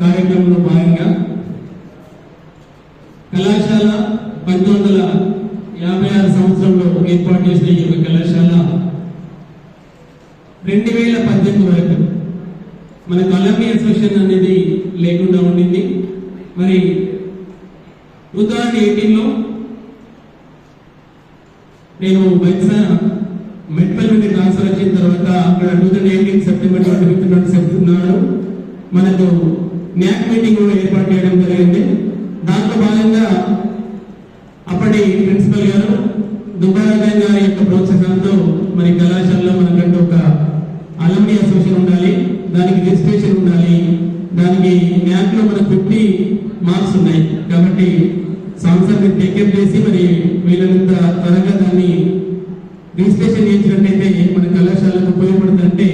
కార్యక్రమంలో భాగంగా కళాశాల పంతొమ్మిది వందల యాభై ఆరు సంవత్సరంలో ఏర్పాటు చేసిన ఈ యొక్క కళాశాల రెండు వేల పద్దెనిమిది వరకు మన అలమ్ని అసోసియేషన్ అనేది లేకుండా ఉండింది. మరి టూ థౌజండ్ ఎయిటీన్లో నేను బయట మెట్పల్ నుండి ట్రాన్స్ఫర్ వచ్చిన తర్వాత అక్కడ two thousand eighteen September twenty fifth twenty seventh మనకు న్యాక్ మీటింగ్ కూడా ఏర్పాటు చేయడం జరిగింది. దాంట్లో భాగంగా అప్పటి ప్రిన్సిపల్ గారు దుబ్బారాజన్ గారి యొక్క ప్రోత్సాహంతో మరి కళాశాలలో మనకంటూ ఒక అలమ్ని అసోసియేషన్ ఉండాలి దానికి రిజిస్ట్రేషన్ ఉండాలి దానికి న్యాక్లో మనకు ఫిఫ్టీ మార్క్స్ ఉన్నాయి. కాబట్టి సంవత్సరాన్ని టేకప్ చేసి మరి వీళ్ళంత త్వరగా దాన్ని రిజిస్ట్రేషన్ చేయించినట్టయితే మన కళాశాలకు ఉపయోగపడుతుందంటే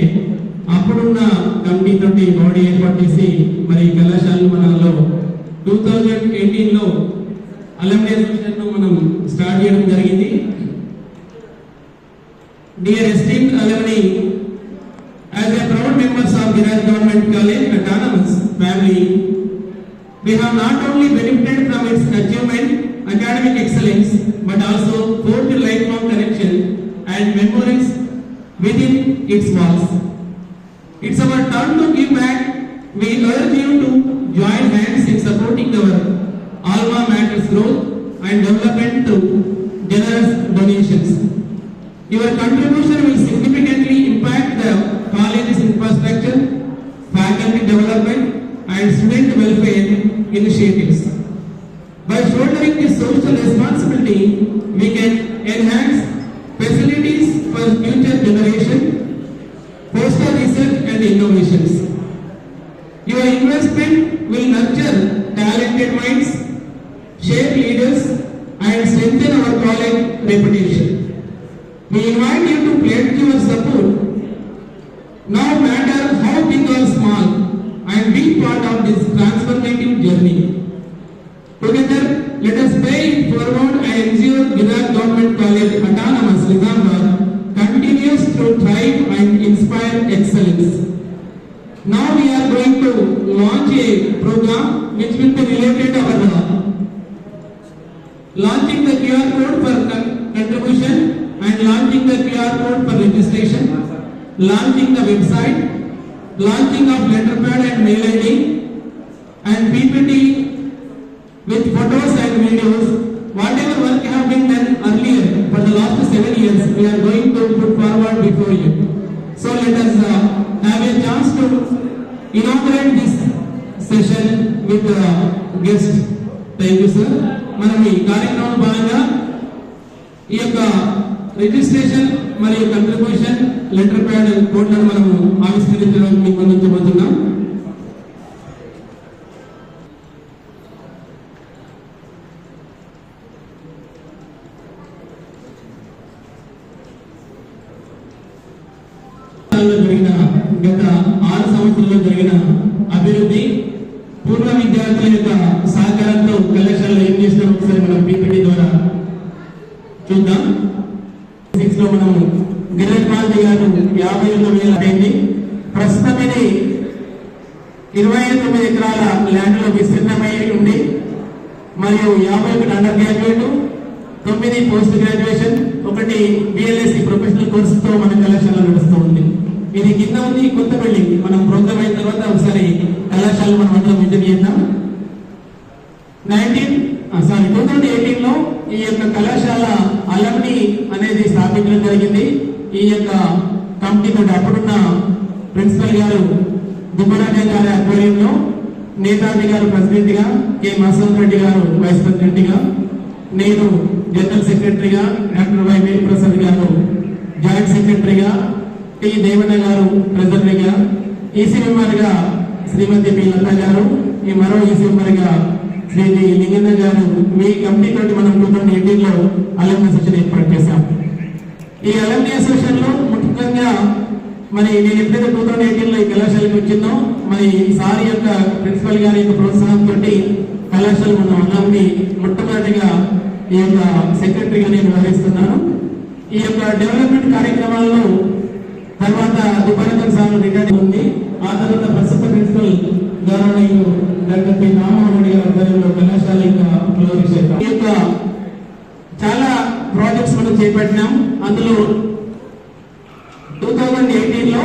అప్పుడున్న కమిటీ తోటి బాడీ ఏర్పాటు చేసి మరి ఈ కళాశాలను మనలో టూ థౌజండ్ ఎయిటీన్లో అలమ్ని మనం స్టార్ట్ చేయడం జరిగింది dear esteemed alumni As a proud members of Giriraj Government College Autonomous family, we have not only benefited from its achievement, academic excellence, but also forged lifelong connection and memories within its walls. It's our turn to give back. We urge you to join hands in supporting our growth and development through generous donations. Your contribution will significantly impact the college's infrastructure, faculty development, and student welfare initiatives. By shouldering this social responsibility, we can enhance facilities for future generation, foster research and innovations. Your investment will nurture talented minds, shape leaders, and strengthen our college reputation. We invite you to pledge your support, no matter how big or small, and be part of this transformative journey. Together, let us pay it forward and ensure Gujarat Government College Autonomous Nizamabad continues to thrive and inspire excellence. Now we are going to launch a program which will be related our uh, launching the QR code for contribution and launching the QR code for registration, launching the website, launching of letterpad and mail ID and PPT with photos and videos. Whatever work have been done earlier for the last seven years, we are going to put forward before you. So let us uh, have a chance to inaugurate this session with the uh, guest. Thank you sir. మనం ఈ కార్యక్రమం భాగంగా ఈ యొక్క registration మరియు contribution letter pad కోడ్లను మనము ఆవిష్కరించడానికి మీకు అందించబోతున్నాం జరిగిన గత ఆరు సంవత్సరాల్లో జరిగిన అభివృద్ధి పూర్వ విద్యార్థుల యొక్క సహకారంతో కళాశాలలో ఏం చేసినాం ఒకసారి మనం పీపీటీ ద్వారా చూద్దాం. సిక్స్లో మనం గిరీష్ గారు యాభై రెండు అయింది. ప్రస్తుతం ఇది ఇరవై తొమ్మిది ఎకరాల ల్యాండ్లో విస్తీర్ణమై ఉంది. మరియు యాభై ఒకటి అండర్ గ్రాడ్యుయేట్ తొమ్మిది పోస్ట్ గ్రాడ్యుయేషన్ ఒకటి బిఎల్ఎస్సి ప్రొఫెషనల్ కోర్సుతో మన కళాశాల నడుస్తూ ఉంది. ఇది కింద ఉంది కొత్త బిల్డింగ్. మనం బృందం అయిన తర్వాత ఒకసారి కళాశాల మనం అందరం విజిట్ చేద్దాం. నైన్టీన్ సారీ టూ థౌజండ్ ఎయిటీన్లో ఈ యొక్క కళాశాల అలమ్ని అనేది స్థాపించడం జరిగింది. ఈ యొక్క కమిటీ తోటి అప్పుడున్న ప్రిన్సిపల్ గారు దుబ్బరాజే గారి ఆధ్వర్యంలో నేతాజీ గారు ప్రెసిడెంట్గా కె. మసంత్ రెడ్డి గారు వైస్ ప్రెసిడెంట్గా నేను జనరల్ సెక్రటరీగా డాక్టర్ వై. వేణు ప్రసాద్ గారు జాయింట్ సెక్రటరీగా టి. దేవన్న గారు ట్రెజరీగా ఈసీ మెంబర్గా శ్రీమతి పి. లత గారు ఈ మరో ఈసీ మెంబర్ శ్రీ జి గారు మీ కమిటీ తోటి మనం టూ థౌసండ్ ఎయిటీన్లో అలమ్ని సెషన్ ఏర్పాటు చేశాం. ఈ అలమ్ని అసోసియేషన్లో ముఖ్యంగా మరి నేను ఎప్పుడైతే టూ థౌసండ్ ఎయిటీన్లో ఈ కళాశాలకు వచ్చిందో మరి సార్ యొక్క ప్రిన్సిపల్ గారి యొక్క ప్రోత్సాహంతో కళాశాల మనం అల్లాంని మొట్టమొదటిగా ఈ యొక్క సెక్రటరీగా నేను వ్యవహరిస్తున్నాను. ఈ యొక్క డెవలప్మెంట్ కార్యక్రమాల్లో తర్వాత దుబ్బరకర్ సార్ రిటైర్ ఉంది. ఆ తర్వాత ప్రస్తుత ప్రిన్సిపల్ గౌరవనీయులు గణపతి రామారెడ్డి గారి ఆధ్వర్యంలో కళాశాల యొక్క చాలా ప్రాజెక్ట్స్ మనం చేపట్టినాం. అందులో టూ థౌజండ్ ఎయిటీన్లో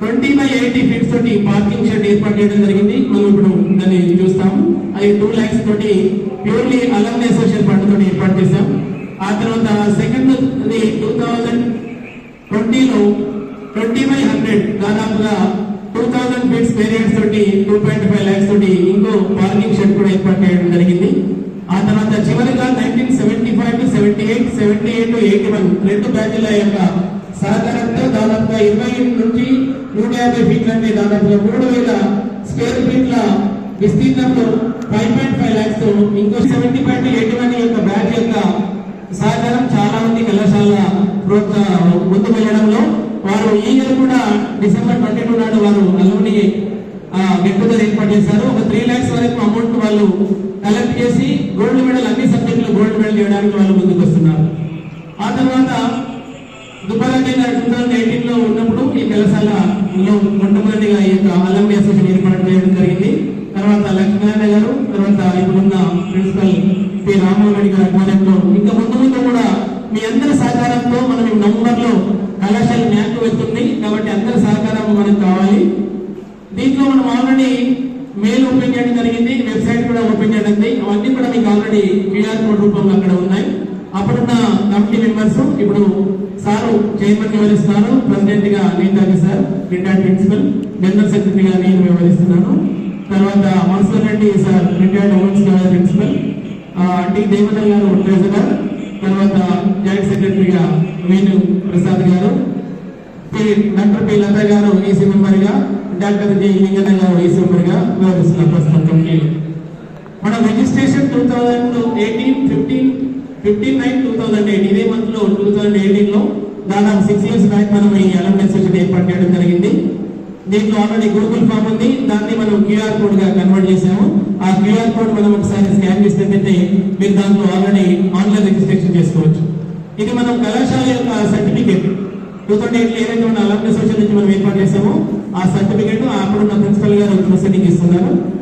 ట్వంటీ బై ఎయిటీ ఫీట్స్ తోటి పార్కింగ్ షెడ్ ఏర్పాటు చేయడం జరిగింది. మనం ఇప్పుడు దాన్ని చూస్తాం అది టూ ల్యాక్స్ తోటి ప్యూర్లీ అలమ్ అసోసియేషన్ ఫండ్ తోటి ఏర్పాటు చేశాం. ఆ తర్వాత సెకండ్ అది టూ థౌజండ్ ట్వంటీలో ట్వంటీ బై హండ్రెడ్ దాదాపుగా థౌసండ్ ఫీట్స్ వేరియన్స్ తోటి టూ పాయింట్ ఫైవ్ ల్యాక్స్ తోటి ఇంకో పార్కింగ్ షెడ్ కూడా ఏర్పాటు చేయడం జరిగింది. ఆ తర్వాత చివరిగా nineteen seventy five to seventy eight seventy eight to eighty one రెండు బ్యాచ్ల యొక్క సహకారంతో దాదాపుగా ఇరవై నుంచి నూట యాభై ఫీట్ల అంటే దాదాపుగా మూడు వేల స్క్వేర్ ఫీట్ల విస్తీర్ణంలో ఫైవ్ పాయింట్ ఫైవ్ ల్యాక్స్తో ఇంకో సెవెంటీ పాయింట్ ఎయిటీ వన్ యొక్క బ్యాచ్ యొక్క సహకారం చాలా మంది కళాశాల ముందుకు వెళ్ళడంలో వారు ఈ ఇయర్ కూడా డిసెంబర్ ట్వంటీ టూ నాడు వారు అల్లుని గెట్ ఏర్పాటు చేశారు. ఒక త్రీ ల్యాక్స్ వరకు అమౌంట్ వాళ్ళు కలెక్ట్ చేసి గోల్డ్ మెడల్ అన్ని సబ్జెక్టులు గోల్డ్ మెడల్ చేయడానికి వాళ్ళు ముందుకు వస్తున్నారు. ఆ తర్వాత దుబ్బారెడ్డి గారు టూ ఎయిటీన్లో ఉన్నప్పుడు ఈ కళాశాలలో మొట్టమొదటిగా ఈ యొక్క అలంబి అసోసియేషన్ ఏర్పాటు చేయడం జరిగింది. తర్వాత లక్ష్మీనారాయణ గారు తర్వాత ఇప్పుడున్న ప్రిన్సిపల్ పి రామోహన్ రెడ్డి గారి ఆధ్వర్యంలో. ఇంకా ముందు ముందు కూడా మీ అందరి సహకారంతో మనం నవంబర్లో కళాశాల మ్యాప్ వెళ్తుంది. కాబట్టి అందరి సహకారం మనకు కావాలి. దీంట్లో మనం ఆల్రెడీ మెయిల్ ఓపెన్ చేయడం జరిగింది. వెబ్సైట్ కూడా ఓపెన్ చేయడం. అవన్నీ కూడా మీకు ఆల్రెడీ క్యూఆర్ కోడ్ రూపంలో అక్కడ ఉన్నాయి. అప్పుడున్న కమిటీ మెంబర్స్ ఇప్పుడు సారు చైర్మన్ వివరిస్తున్నారు. ప్రెసిడెంట్గా నేను సార్ రిటైర్డ్ ప్రిన్సిపల్ జనరల్ సెక్రటరీగా నేను వివరిస్తున్నాను. తర్వాత Mansoor Reddy sir retired women's principal D Devatal గారు ట్రెజరర్ తర్వాత జాయింట్ సెక్రటరీగా వేణు ప్రసాద్ గారు డాక్టర్ పి లత గారు ఈసీ మెంబర్గా డాక్టర్ జి లింగన్న గారు ఈసీ మెంబర్గా గా ప్రస్తుతం కమిటీలో మన registration two thousand eighteen fifteen fifteen nine two thousand eight ఇదే మంత్లో టూ థౌజండ్ ఎయిటీన్లో దాదాపు సిక్స్ ఇయర్స్ బ్యాక్ మనం ఈ అలమ్ని సెషన్ ఏర్పాటు చేయడం జరిగింది. దీంట్లో ఆల్రెడీ గూగుల్ ఫామ్ ఉంది. దాన్ని మనం క్యూఆర్ కోడ్గా కన్వర్ట్ చేసాము ఆ క్యూఆర్ కోడ్ మనం ఒకసారి స్కాన్ చేసినట్టయితే మీరు దాంట్లో ఆల్రెడీ ఆన్లైన్ రిజిస్ట్రేషన్ చేసుకోవచ్చు. ఇది మనం కళాశాల యొక్క సర్టిఫికేట్ టూ థౌసండ్ ఎయిట్లో ఏదైతే మన అలమ్ని అసోసియేషన్ నుంచి మనం ఏర్పాటు చేసామో ఆ సర్టిఫికేట్ అప్పుడున్న ప్రిన్సిపల్ గారు ప్రొసీడింగ్ ఇస్తున్నారు.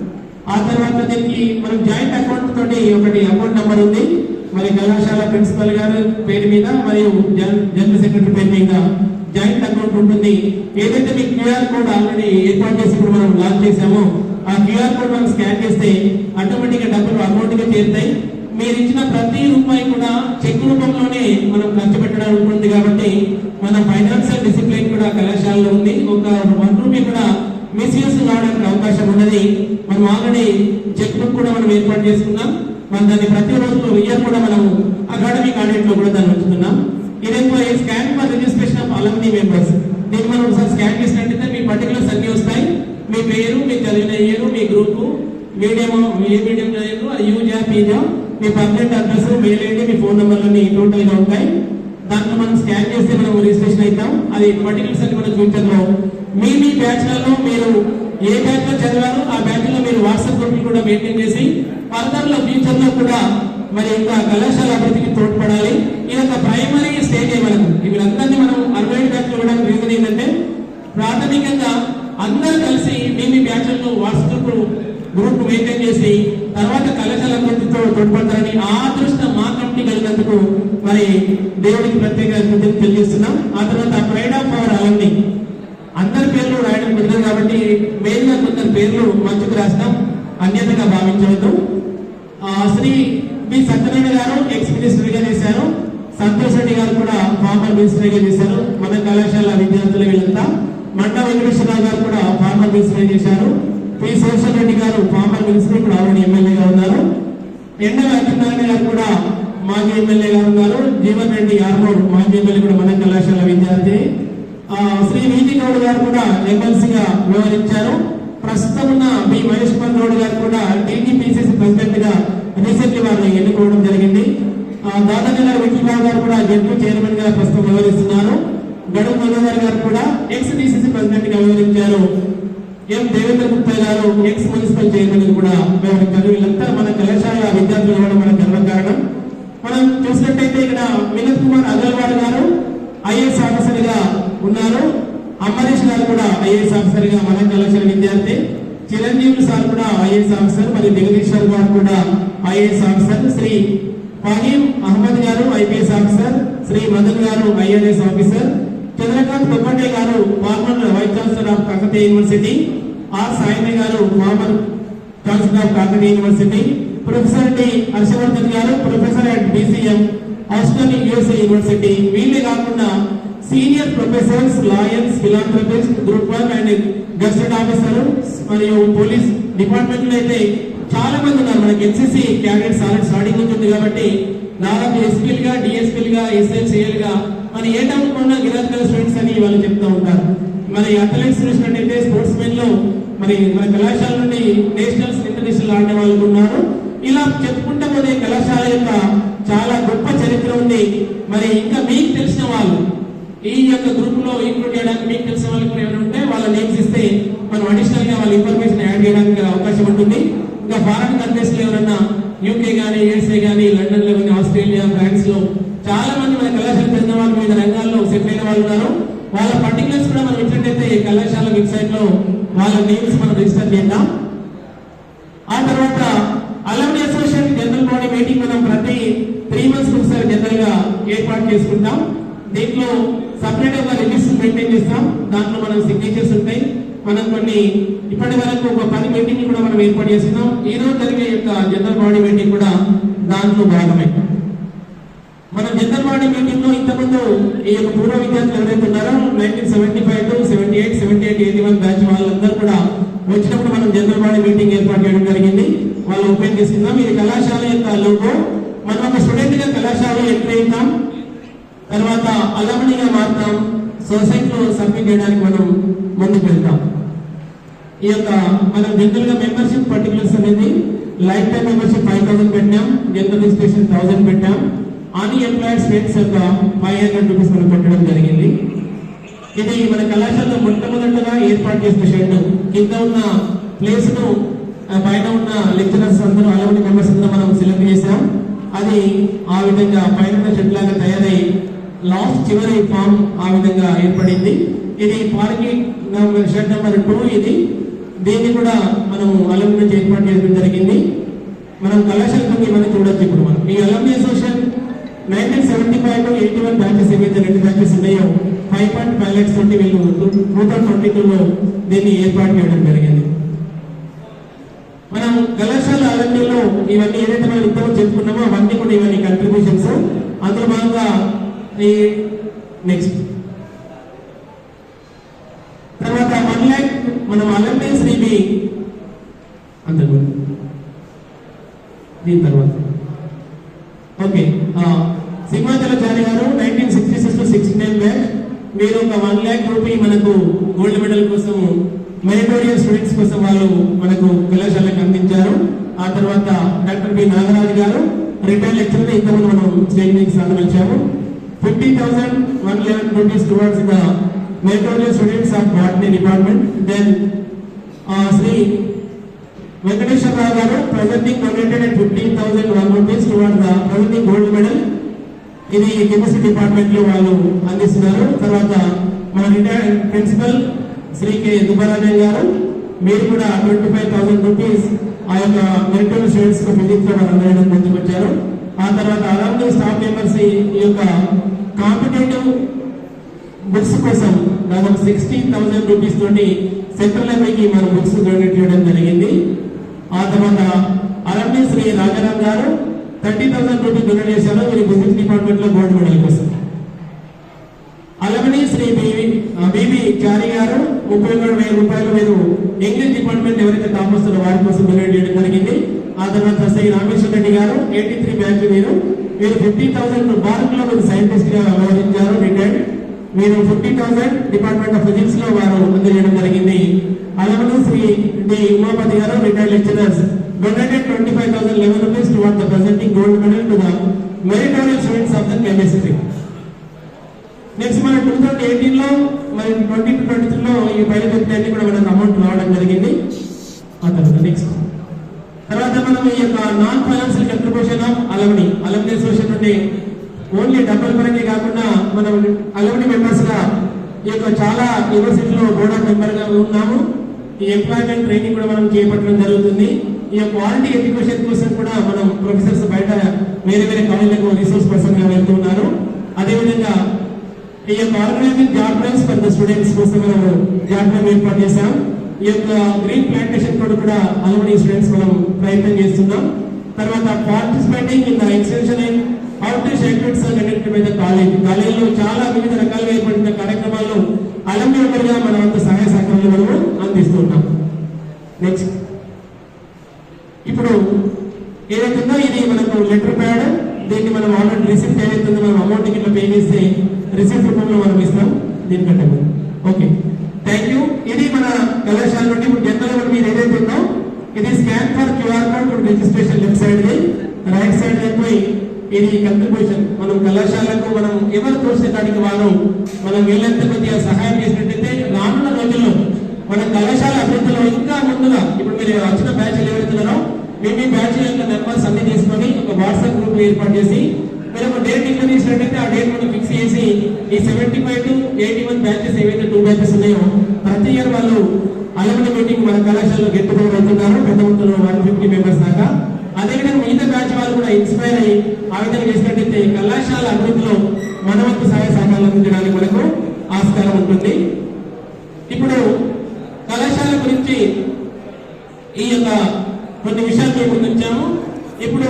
ఆ తర్వాత దీనికి మనం జాయింట్ అకౌంట్ తోటి ఒకటి అకౌంట్ నెంబర్ ఉంది. మరి కళాశాల ప్రిన్సిపల్ గారు పేరు మీద మరియు జన్- జనరల్ సెక్రటరీ పేరు మీద జాయింట్ అకౌంట్ ఉంటుంది. ఏదైతే మీ క్యూఆర్ కోడ్ ఆల్రెడీ ఏర్పాటు చేసి ఇప్పుడు మనం లాంచ్ చేసామో ఆ క్యూఆర్ కోడ్ మనం స్కాన్ చేస్తే ఆటోమేటిక్గా డబ్బులు అమౌంట్గా చేరుతాయి. మీరు ఇచ్చిన ప్రతి రూపాయి కూడా చెక్ రూపంలోనే మనం ఖర్చు పెట్టడం ఉంటుంది కాబట్టి మన ఫైనాన్షియల్ డిసిప్లిన్ కూడా కళాశాలలో ఉంది. ఒక వన్ రూపీ కూడా మిస్యూస్ కావడానికి అవకాశం ఉన్నది. మనం ఆల్రెడీ చెక్ బుక్ కూడా మనం ఏర్పాటు చేసుకున్నాం. మనం దాన్ని ప్రతిరోజు ఇయర్ కూడా మనం అకాడమిక్ ఆడిట్లో కూడా దాన్ని ఉంచుతున్నాం. ఇదేమో scan for registration of alumni members దీన్ని మనం ఒకసారి స్కాన్ చేసినట్టయితే మీ పర్టికులర్స్ అన్ని వస్తాయి. మీ పేరు మీ చదివిన ఇయర్ మీ గ్రూప్ మీడియం ఏ మీడియం చదివారు అది యూజా పీజా మీ పర్మనెంట్ అడ్రస్ మెయిల్ ఐడి మీ ఫోన్ నెంబర్లన్నీ టోటల్గా ఉంటాయి. దాంట్లో మనం స్కాన్ చేస్తే మనం రిజిస్ట్రేషన్ అవుతాం అది పర్టికులర్స్ అన్ని మనం ఫ్యూచర్ మీ మీ బ్యాచ్లలో మీరు ఏ బ్యాచ్లో చదివారో ఆ బ్యాచ్లో మీరు వాట్సాప్ గ్రూప్ కూడా మెయింటైన్ చేసి ఫర్దర్లో ఫ్యూచర్లో కూడా మరి ఇంకా కళాశాల అభివృద్ధికి తోడ్పడాలి. ఇది ఒక ప్రైమరీ స్టేజ్ మనకు. వీళ్ళందరినీ మనం అన్వైడ్ బ్యాచ్లో ఇవ్వడానికి రీజన్ ఏంటంటే ప్రాథమికంగా అందరూ కలిసి మేము మీ బ్యాచ్లలో వాట్సాప్ గ్రూప్ మెయింటైన్ చేసి తర్వాత కళాశాల అభివృద్ధితో తోడ్పడతారని ఆ అదృష్టం మా కంపెనీ కలిగినందుకు మరి దేవుడికి ప్రత్యేక కృతజ్ఞతలు తెలియజేస్తున్నాం. ఆ తర్వాత ప్రైడ్ ఆఫ్ అవర్ అలమ్ని అందరి పేర్లు రాయడం కుదరదు కాబట్టి మెయిన్గా కొందరు పేర్లు మంచుకు రాస్తాం. అన్యతగా భావించవద్దు. ఆ, శ్రీ బి సత్యనారాయణ గారు ఎక్స్ మినిస్టర్గా చేశారు. సంతోష్ రెడ్డి గారు కూడా ఫార్మర్ మినిస్టర్గా చేశారు. మన కళాశాల విద్యార్థులు వీళ్ళంతా మండ వెంకటేశ్వరరావు గారు కూడా ఫార్మర్ మినిస్టర్ చేశారు. పి. శేషన్ రెడ్డి గారు ఫార్మర్ మినిస్టర్ ఇప్పుడు ఆల్రెడీ ఎమ్మెల్యేగా ఉన్నారు. ఎండ అచ్చెన్నారాయణ గారు కూడా మాజీ ఎమ్మెల్యేగా ఉన్నారు. జీవన్ రెడ్డి ఆర్మూర్ మాజీ ఎమ్మెల్యే కూడా మన కళాశాల విద్యార్థి. శ్రీ వీటి గౌడ్ గారు కూడా ఎమ్మెల్సీగా వ్యవహరించారు. ప్రస్తుతం ఉన్న బి మహేష్ కుమార్ గౌడ్ గారు కూడా టీటీపీసీసీ ప్రెసిడెంట్గా రీసెంట్లీ వారిని ఎన్నుకోవడం జరిగింది. ఆ, దాదానగర విఠలరావు గారు కూడా జడ్పీ చైర్మన్గా ప్రస్తుతం వివరిస్తున్నారు గడువు మనోహర్ గారు కూడా ఎక్స్ డిసిసి ప్రెసిడెంట్గా వివరించారు ఎం దేవేంద్ర గుప్తా గారు ఎక్స్ మున్సిపల్ చైర్మన్ కూడా వివరించారు వీళ్ళంతా మన కళాశాల విద్యార్థులు కూడా మన గర్వకారణం. మనం చూసినట్టయితే ఇక్కడ వినోద్ కుమార్ అగర్వాల్ గారు ఐఏఎస్ ఆఫీసర్గా ఉన్నారు. అంబరీష్ గారు కూడా ఐఏఎస్ ఆఫీసర్గా మన కళాశాల విద్యార్థి. చిరంజీవి సార్ కూడా ఐఏఎస్ ఆఫీసర్. మరియు జగదీశ్వర్ గారు కూడా ఐఏఎస్ ఆఫీసర్. శ్రీ ఫహీం అహ్మద్ గారు ఐపీఎస్ ఆఫీసర్ శ్రీ మదన్ గారు ఐఎన్ఎస్ ఆఫీసర్ చంద్రకాంత్ కొప్పటే గారు former vice chancellor of Kakatiya university R Saini గారు former chancellor of Kakatiya university professor D Harshavardhan గారు professor at BCM hostel USA university. వీళ్ళే కాకుండా senior professors lawyers philanthropist group one and gazetted officer మరియు police డిపార్ట్మెంట్లో అయితే చాలా మంది ఉన్నారు. మనకి ఎన్సీసీ క్యాడెట్స్ ఆల్రెడీ స్టార్టింగ్ ఉంటుంది కాబట్టి దాదాపు ఎస్పీలు గా డిఎస్పీలు గా ఎస్ఎల్సీఎల్గా మన ఏ టౌన్ ఉన్న గిరాకల్ స్టూడెంట్స్ అని వాళ్ళు చెప్తూ ఉంటారు. మరి అథ్లెట్స్ చూసినట్టయితే స్పోర్ట్స్ మెన్లో మరి మన కళాశాల నుండి నేషనల్స్ ఇంటర్నేషనల్ ఆడిన వాళ్ళు ఉన్నారు. ఇలా చెప్పుకుంటే పోతే కళాశాల యొక్క చాలా గొప్ప చరిత్ర ఉంది. మరి ఇంకా మీకు తెలిసిన వాళ్ళు ఈ యొక్క గ్రూప్లో ఇంక్లూడ్ చేయడానికి మీకు తెలిసిన వాళ్ళు కూడా ఏమైనా ఉంటే వాళ్ళ నేమ్స్ ఇస్తే మనం అడిషనల్గా వాళ్ళ ఇన్ఫర్మేషన్ యాడ్ చేయడానికి అవకాశం ఉంటుంది. ఇంకా ఫారెన్ కంట్రీస్లో ఎవరన్నా యూకే గానీ యూఎస్ఏ గానీ లండన్లో ఆస్ట్రేలియా ఫ్రాన్స్లో చాలా మంది మన కళాశాల చెందిన వాళ్ళు వివిధ రంగాల్లో సెటిల్ అయిన వాళ్ళు ఉన్నారు. వాళ్ళ పర్టికులర్స్ కూడా మనం ఇచ్చినట్టయితే కళాశాల వెబ్సైట్లో వాళ్ళ నేమ్స్ మనం రిజిస్టర్ చేద్దాం. ఆ తర్వాత alumni association general body meeting మనం ప్రతి త్రీ మంత్స్ ఒకసారి జనరల్గా ఏర్పాటు చేసుకుంటాం. దీంట్లో సపరేట్గా రిజిస్టర్ మెయింటైన్ చేస్తాం. దాంట్లో మనం సిగ్నేచర్స్ ఉంటాయి. మనం కొన్ని ఇప్పటి వరకు ఒక పది మీటింగ్ కూడా మనం ఏర్పాటు చేస్తున్నాం. ఈరోజు జరిగే యొక్క జనరల్ బాడీ మీటింగ్ కూడా దాంట్లో భాగమే. మన జనరల్ బాడీ మీటింగ్లో ఇంతకుముందు ఈ యొక్క పూర్వ విద్యార్థులు ఎవరైతే ఉన్నారో nineteen seventy five to seventy eight seventy eight eighty one batch వాళ్ళందరూ కూడా వచ్చినప్పుడు మనం జనరల్ బాడీ మీటింగ్ ఏర్పాటు చేయడం జరిగింది. వాళ్ళు ఓపెన్ చేసుకుందాం ఇది కళాశాల యొక్క లోగో మనం ఒక స్టూడెంట్గా కళాశాల ఎంటర్ అవుతాం తర్వాత అలమనిగా మారుతాం. సొసైటీలో సబ్మిట్ చేయడానికి మనం ముందుకు వెళ్తాం. ఈ యొక్క మనం జనరల్గా మెంబర్షిప్ పర్టికులర్స్ అనేది life time membership five thousand పెట్టాం జనరల్ రిజిస్ట్రేషన్ థౌసండ్ పెట్టాం. అన్ ఎంప్లాయిడ్ స్టేట్స్ యొక్క ఫైవ్ హండ్రెడ్ రూపీస్ మనం పెట్టడం జరిగింది. ఇది మన కళాశాలలో మొట్టమొదటిగా ఏర్పాటు చేసిన షెడ్. కింద ఉన్న ప్లేస్ను పైన ఉన్న లెక్చరర్స్ అందరూ అలవని మెంబర్స్ అందరూ మనం సెలెక్ట్ చేసాం అది ఆ విధంగా పైన ఉన్న షెడ్ లాగా తయారై లాస్ట్ చివరి ఫామ్ ఆ విధంగా ఏర్పడింది. ఇది పార్కింగ్ షెడ్ నెంబర్ టూ ఇది దీన్ని కూడా మనం అలమ్ని ఏర్పాటు చేయడం జరిగింది. మనం కళాశాల కొన్ని ఇవన్నీ చూడొచ్చు ఇప్పుడు మనం. ఈ alumni association nineteen seventy five to eighty one batches ఏవైతే రెండు బ్యాచెస్ ఉన్నాయో ఫైవ్ పాయింట్ ఫైవ్ ల్యాక్స్ తోటి వీళ్ళు టూ థౌసండ్ ట్వంటీ టూలో దీన్ని ఏర్పాటు చేయడం జరిగింది. మనం కళాశాల అలమ్నీలో ఇవన్నీ ఏదైతే మనం ఇంతకు చెప్పుకున్నామో అవన్నీ కూడా ఇవన్నీ కంట్రిబ్యూషన్స్ అందులో భాగంగా ఈ నెక్స్ట్ తర్వాత వన్ ల్యాక్ మనం అలమ్నీ శ్రీవి అంతకు దీని తర్వాత. ఓకే సింహాచలాచార్య గారు nineteen sixty six to sixty nine batch మీరు ఒక వన్ ల్యాక్ రూపీ మనకు గోల్డ్ మెడల్ కోసం మెరిటోరియల్ స్టూడెంట్స్ కోసం వాళ్ళు మనకు కళాశాలకు అందించారు. ఆ తర్వాత డాక్టర్ బి నాగరాజు గారు రిటైర్ లెక్చరర్ ఇంతకుముందు మనం స్టేజ్ నుంచి సందర్శించాము fifty thousand one eleven rupees towards the meritorial students of botany department then Shri Venkateswararao గారు presenting donated and fifteen thousand one rupees toward the presenting gold medal ఇది chemistry డిపార్ట్మెంట్లో వాళ్ళు అందిస్తున్నారు. తర్వాత మన retired principal Shri K Dubbarajan గారు మీరు కూడా ట్వంటీ ఫైవ్ థౌసండ్ రూపీస్ ఆ యొక్క మెరిటల్ స్టూడెంట్స్కు ఫిజిక్స్లో వాళ్ళు అందజేయడం ఆ తర్వాత అలాంటి స్టాఫ్ మెంబర్స్ ఈ యొక్క కాంపిటేటివ్ బుక్స్ కోసం దాదాపు సిక్స్టీన్ థౌసండ్ రూపీస్ తోటి సెంట్రల్ లైబ్రరీకి మన బుక్స్ డొనేట్ చేయడం జరిగింది. ఆ తర్వాత అరణ్య శ్రీ రాజారాం గారు థర్టీ థౌసండ్ రూపీస్ డొనేట్ చేశారు. మీరు బిజినెస్ డిపార్ట్మెంట్లో గోల్డ్ మెడల్ కోసం. Alumni Shri BV BB Chari గారు ముప్పై మూడు వేల రూపాయలు మీరు ఇంగ్లీష్ డిపార్ట్మెంట్ ఎవరైతే టాప్ వారి కోసం డొనేట్ చేయడం జరిగింది ఆ తర్వాత శ్రీ రామేశ్వర రెడ్డి గారు ఎయిటీ త్రీ బ్యాంక్ మీరు మీరు ఫిఫ్టీ థౌసండ్ భారత్లో మీరు సైంటిస్ట్గా వ్యవహరించారు రిటైర్డ్ మీరు ఫిఫ్టీ థౌసండ్ డిపార్ట్మెంట్ ఆఫ్ ఫిజిక్స్లో వారు అందజేయడం జరిగింది. అలాగే శ్రీ డి ఉమాపతి గారు retired lecturers donated twenty five thousand eleven rupees toward the presenting gold medal to the meritorial students of the chemistry next మన టూ థౌసండ్ ఎయిటీన్లో మరి ట్వంటీ టు ట్వంటీ త్రీలో ఈ పైన చెప్పినన్ని కూడా మనకు అమౌంట్ రావడం జరిగింది. ఆ తర్వాత నెక్స్ట్ తర్వాత మనం ఈ యొక్క non financial contribution of alumni alumni association నుండి ఓన్లీ డబ్బుల పరంగా కాకుండా మనం అలవని మెంబర్స్గా ఈ యొక్క చాలా యూనివర్సిటీలో బోర్డ్ ఆఫ్ మెంబర్గా ఉన్నాము. ఈ ఎంప్లాయ్మెంట్ ట్రైనింగ్ కూడా మనం చేపట్టడం జరుగుతుంది. ఈ క్వాలిటీ ఎడ్యుకేషన్ కోసం కూడా మనం ప్రొఫెసర్స్ బయట వేరే వేరే కాలేజీలకు రిసోర్స్ పర్సన్గా వెళ్తూ ఉన్నారు. అదేవిధంగా ఈ యొక్క organising job plans for the students కోసం మనం జాబ్ ప్లాన్ ఏర్పాటు చేశాం. ఈ యొక్క గ్రీన్ ప్లాంటేషన్ కూడా కూడా అలవడి స్టూడెంట్స్ మనం ప్రయత్నం చేస్తున్నాం. తర్వాత participating in the extension and outreach activities conducted మీద కాలేజ్ కాలేజీలో చాలా వివిధ రకాలుగా ఏర్పడిన కార్యక్రమాల్లో అలమ్ని మెంబర్గా మనం అంత సహాయ సహకారాలు మనము అందిస్తూ నెక్స్ట్ ఇప్పుడు ఏదైతుందో ఇది మనకు లెటర్ ప్యాడ్. దీన్ని మనం ఆల్రెడీ రిసిప్ట్ ఏదైతుందో మనం అమౌంట్ కింద పే చేస్తే రిసిప్ట్ రూపంలో మనం ఇస్తాం. దీనికంటే ఓకే థ్యాంక్ యూ ఇది మన కళాశాల నుండి ఇప్పుడు జనరల్ మీరు ఏదైతే ఉందో ఇది scan for QR code registration left side right side అయిపోయి ఇది కంట్రిబ్యూషన్ మనం కళాశాలకు మనం ఎవరు తోసే దానికి వారు మనం వీళ్ళంత కొద్దిగా సహాయం చేసినట్టయితే రానున్న రోజుల్లో మన కళాశాల అభివృద్ధిలో ఇంకా ముందుగా ఇప్పుడు మీరు వచ్చిన బ్యాచ్లు ఎవరుతున్నారో మీ మీ బ్యాచ్ యొక్క నెంబర్స్ అన్ని తీసుకొని ఒక వాట్సాప్ గ్రూప్ ఏర్పాటు చేసి మీరు ఒక డేట్ ఇక్కడ తీసినట్టయితే ఆ డేట్ మనం ఫిక్స్ చేసి ఈ seventy five to eighty one batches ఏవైతే టూ బ్యాచెస్ ఉన్నాయో ప్రతి ఇయర్ వాళ్ళు అలమని మీటింగ్ మన కళాశాలలో గెట్టుకోవడం అవుతున్నారు పెద్ద మొత్తంలో వన్ ఫిఫ్టీ మెంబర్స్ దాకా. అదేవిధంగా మిగతా బ్యాచ్ వాళ్ళు కూడా ఇన్స్పైర్ అయ్యి ఆ విధంగా చేసినట్టయితే కళాశాల అభివృద్ధిలో మన వంతు సహాయ సహకారాలు అందించడానికి మనకు ఆస్కారం ఉంటుంది. ఇప్పుడు కళాశాల గురించి ఈ యొక్క కొన్ని విషయాలు మేము ముందుంచాము ఇప్పుడు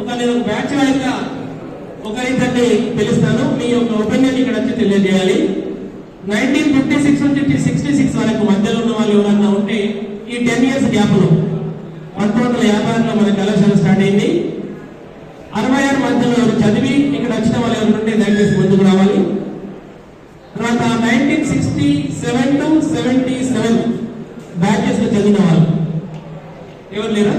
ఒక నేను బ్యాచ్ వారిగా గా ఒకరిద్దరిని పిలుస్తాను. మీ యొక్క ఒపీనియన్ ఇక్కడ వచ్చి తెలియజేయాలి. నైన్టీన్ ఫిఫ్టీ సిక్స్ నుంచి సిక్స్టీ సిక్స్ వరకు మధ్యలో ఉన్న వాళ్ళు ఎవరన్నా ఉంటే ఈ టెన్ ఇయర్స్ గ్యాప్లో పంతొమ్మిది వందల యాభై ఆరులో మన కళాశాల స్టార్ట్ అయింది. అరవై ఆరు మధ్యలో ఎవరు చదివి ఇక్కడ వచ్చిన వాళ్ళు ఎవరు ఉంటే దయచేసి ముందుకు రావాలి. తర్వాత nineteen sixty seven to seventy seven batches చదివిన వాళ్ళు. ఎవరు లేరా?